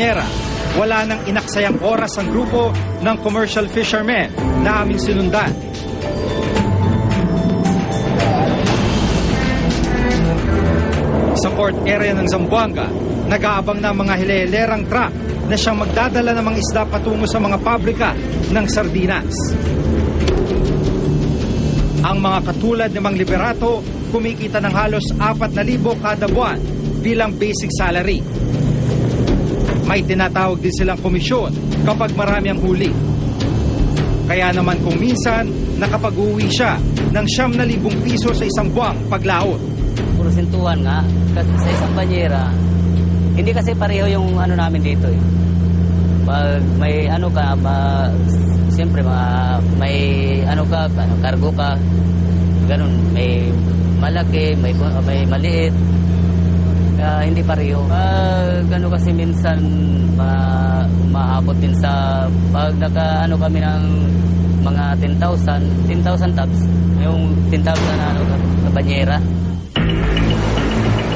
Banyera, wala nang inaksayang oras ang grupo ng commercial fishermen na aming sinundan. Sa port area ng Zamboanga, nag-aabang na mga hilelerang truck na siyang magdadala ng mga isda patungo sa mga pabrika ng sardinas. Ang mga katulad ni Mang Liberato kumikita ng halos 4,000 kada buwan bilang basic salary. May tinatawag din silang komisyon kapag marami ang huli. Kaya naman kung minsan nakapag-uwi siya ng 7,000 piso sa isang buwang paglaot. puro sintuhan nga. Kasi sa isang banyera, hindi kasi pareho yung ano namin dito eh. Pag may ano ka, ba, siyempre mga, may ano ka, ano, cargo ka, ganun, may malaki, may, may maliit. Kaya hindi pareho. Pag ano kasi minsan, ma, maabot din sa, pag naka ano kami ng mga 10,000, 10,000 tabs, yung 10,000 na ano, na banyera.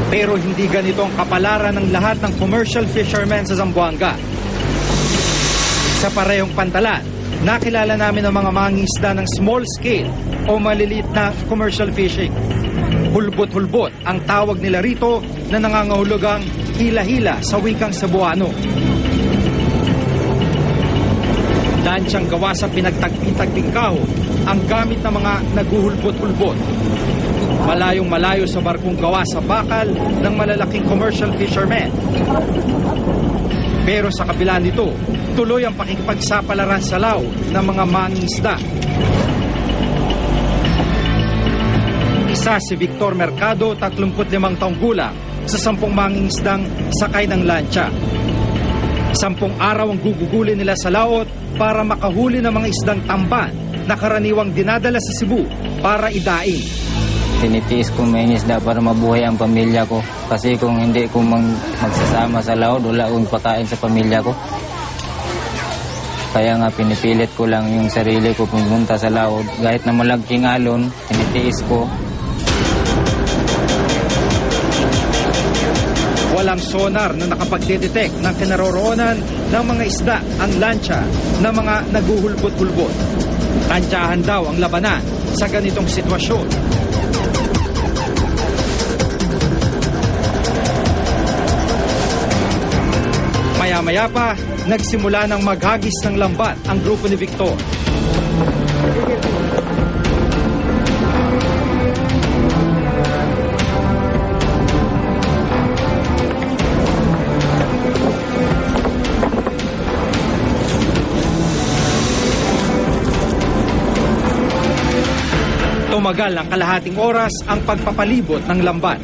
Pero hindi ganito ang kapalaran ng lahat ng commercial fishermen sa Zamboanga. Sa parehong pantalan, nakilala namin ang mga mangisda ng small scale o maliliit na commercial fishing. Hulbot-hulbot ang tawag nila rito na nangangahulugang hila-hila sa wikang Cebuano. Lansyang gawa sa pinagtagpi-tagping kaho ang gamit ng mga naguhulbot-hulbot. Malayong malayo sa barkong gawa sa bakal ng malalaking commercial fishermen. Pero sa kabila nito, tuloy ang pakikipagsapalaran sa law ng mga mangingisda. Isa si Victor Mercado, 35 taong gulang, sa sampung mangingisdang sakay ng lancha. Sampung araw ang gugugulin nila sa laot para makahuli ng mga isdang tamban na karaniwang dinadala sa Cebu para idaing. tinitiis ko may isda para mabuhay ang pamilya ko. Kasi kung hindi ko mang- magsasama sa laod, wala akong pakain sa pamilya ko. Kaya nga pinipilit ko lang yung sarili ko pumunta sa laod. Kahit na malagking alon, tinitiis ko. Walang sonar na nakapagdedetect ng kinaroroonan ng mga isda ang lancha ng mga naguhulbot-hulbot. Tansyahan daw ang labanan sa ganitong sitwasyon. Maya-maya pa, nagsimula ng maghagis ng lambat ang grupo ni Victor. Tumagal ng kalahating oras ang pagpapalibot ng lambat.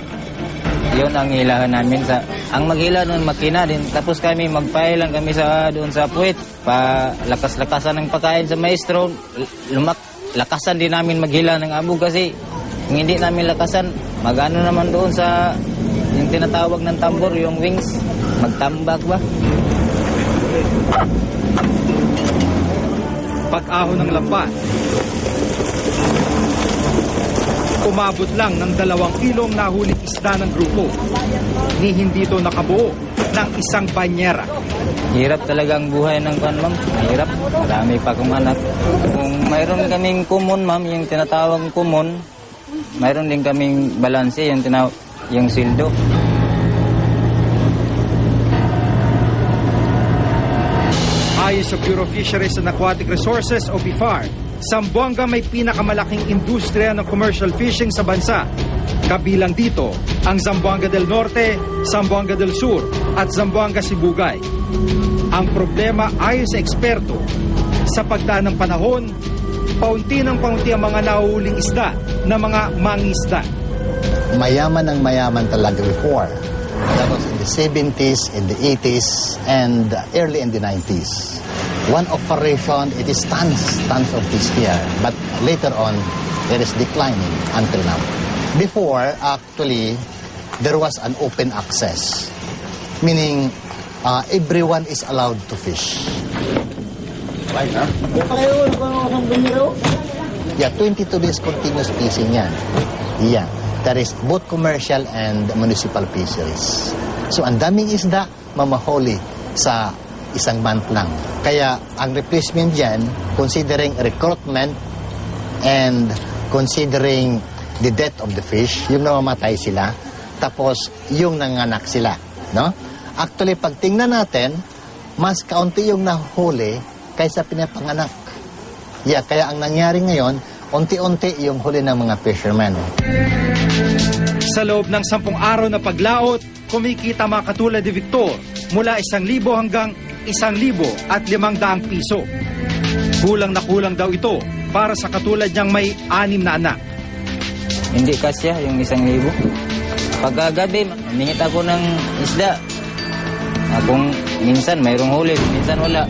Yun ang hilahan namin sa ang maghila ng makina din. Tapos kami magpahe lang kami sa doon sa puwit pa lakas-lakasan ng pagkain sa maestro. Lumak lakasan din namin maghila ng abo kasi kung hindi namin lakasan magano naman doon sa yung tinatawag ng tambor yung wings. Magtambak ba? Pag-ahon ng lambat. Umabot lang ng dalawang kilong nahuling isda ng grupo. Ni hindi ito nakabuo ng isang banyera. hirap talaga ang buhay ng kan ma'am hirap marami pa akong anak kung mayroon kaming kumon ma'am yung tinatawag kumon mayroon din kaming balanse yung tinaw yung sildo Ayon sa Bureau of Fisheries and Aquatic Resources o BIFAR, Zamboanga may pinakamalaking industriya ng commercial fishing sa bansa. Kabilang dito ang Zamboanga del Norte, Zamboanga del Sur at Zamboanga Sibugay. Ang problema ayon sa eksperto, sa pagdaan ng panahon, paunti ng paunti ang mga nahuhuling isda na mga mangisda. mayaman ang mayaman talaga before. That was in the 70s, in the 80s, and early in the 90s. One operation, it is tons, tons of fish here. But later on, it is declining until now. Before, actually, there was an open access. Meaning, uh, everyone is allowed to fish. Yeah, 22 days continuous fishing yan. Yeah. That is both commercial and municipal fisheries. So ang daming isda, mamahuli sa isang month lang. Kaya ang replacement dyan, considering recruitment and considering the death of the fish, yung namamatay sila, tapos yung nanganak sila. No? Actually, pag tingnan natin, mas kaunti yung nahuli kaysa pinapanganak. Yeah, kaya ang nangyari ngayon, unti-unti yung huli ng mga fishermen. Sa loob ng sampung araw na paglaot, kumikita mga katulad ni Victor mula isang libo hanggang isang libo at limang daang piso. Kulang na kulang daw ito para sa katulad niyang may anim na anak. Hindi kasya yung isang libo. Pagkagabi, mingit ako ng isda. Akong minsan mayroong huli, minsan wala.